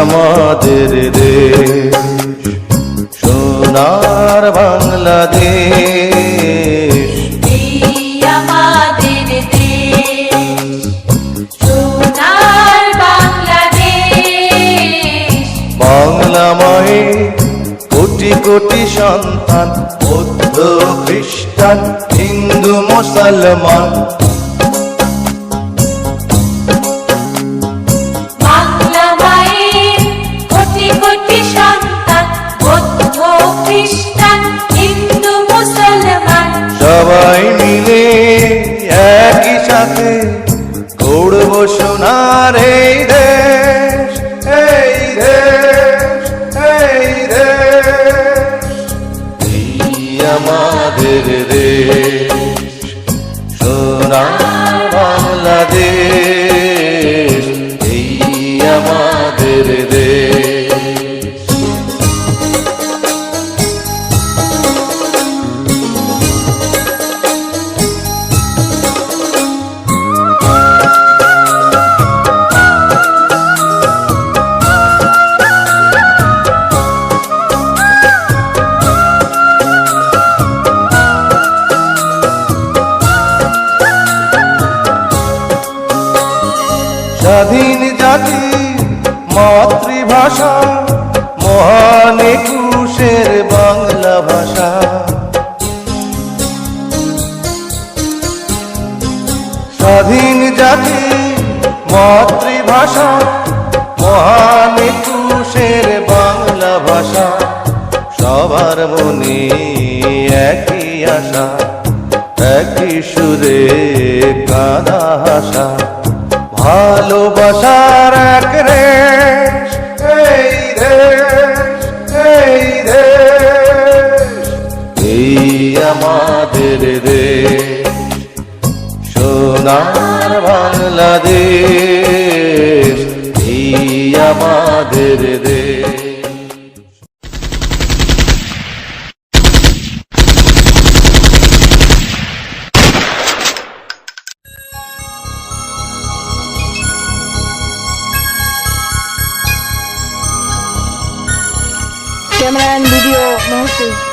আমাদের দেশ সোনার বাংলাদেশ। এই সোনার বাংলাদেশ। বাংলা মায়ে কোটি কোটি সন্তান বৌদ্ধ খ্রিস্টান হিন্দু মুসলমান। গড়ব সোনার এই দেশ স্বাধীন জাতি মাতৃভাষা, মহান একুশের বাংলা ভাষা। স্বাধীন জাতি মাতৃভাষা, মহান একুশের বাংলা ভাষা। সবার মনে একই আশা, একই সুরে কাদা হাসা। ভালোবাসার এক রে এই রে এই রে এই আমাদের রে সোনার বাংলাদেশ। এই আমাদের দেশ। Camera and video Mohsin